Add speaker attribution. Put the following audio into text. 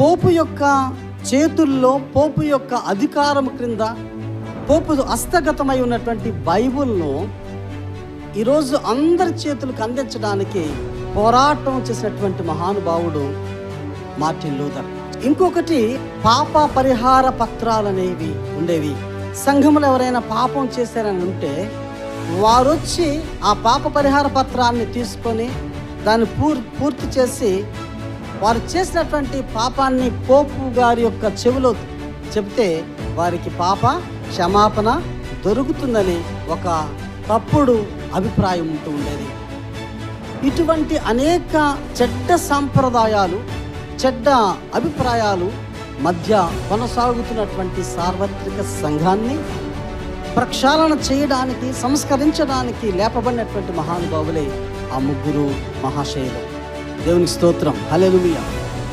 Speaker 1: పోపు యొక్క చేతుల్లో పోపు యొక్క అధికారం క్రింద పోపు హస్తగతమై ఉన్నటువంటి బైబుల్ను ఈరోజు అందరి చేతులకు అందించడానికి పోరాటం చేసినటువంటి మహానుభావుడు మార్టిన్ లూథర్. ఇంకొకటి పాప పరిహార పత్రాలు అనేవి ఉండేవి. సంఘములు ఎవరైనా పాపం చేశారని ఉంటే వారు వచ్చి ఆ పాప పరిహార పత్రాన్ని తీసుకొని దాన్ని పూర్ పూర్తి చేసి వారు చేసినటువంటి పాపాన్ని పోపు గారి యొక్క చెవిలో చెబితే వారికి పాప క్షమాపణ దొరుకుతుందని ఒక తప్పుడు అభిప్రాయం ఉంటూ ఉండేది. ఇటువంటి అనేక చెడ్డ సాంప్రదాయాలు చెడ్డ అభిప్రాయాలు మధ్య కొనసాగుతున్నటువంటి సార్వత్రిక సంఘాన్ని ప్రక్షాళన చేయడానికి సంస్కరించడానికి లేపబడినటువంటి మహానుభావులే ఆ ముగ్గురు మహాశైలు దేవునికి స్తోత్రం. హలే